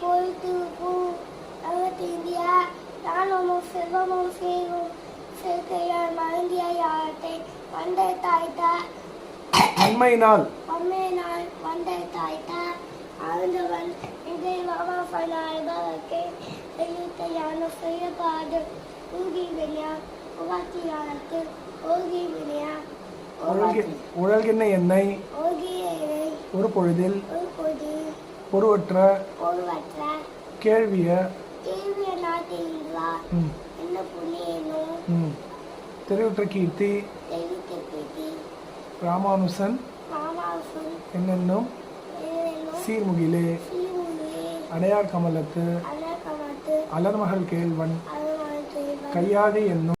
பொழுது பூ அகத்திந்தியா நானும் செல்வமும் சேரும் சேர்க்கையால் மருந்திய யாழத்தை வந்த தாய்த்தா அம்மையினால் அம்மையினால் வந்த தாய்த்தா ஆழ்ந்தவன் இதை வாவாஃபனாழ்பவர்க்கே செய்யுத்தையான செய்யப்பாடு ஊகி வினையா உகாத்தியானத்து ஓகி வினையா உழல்கின்ற எண்ணெய் ஒரு பொழுதில் பொருவற்ற ஒருவற்ற கேள்விய கேள்விய என்ன புள்ளியேனோ தெரிவுற்ற கீர்த்தி தெரிவித்த ராமானுசன் என்னென்னும் சீர்முகிலே அடையார் கமலத்து அலர்மகள் கேள்வன் கையாழி என்னும்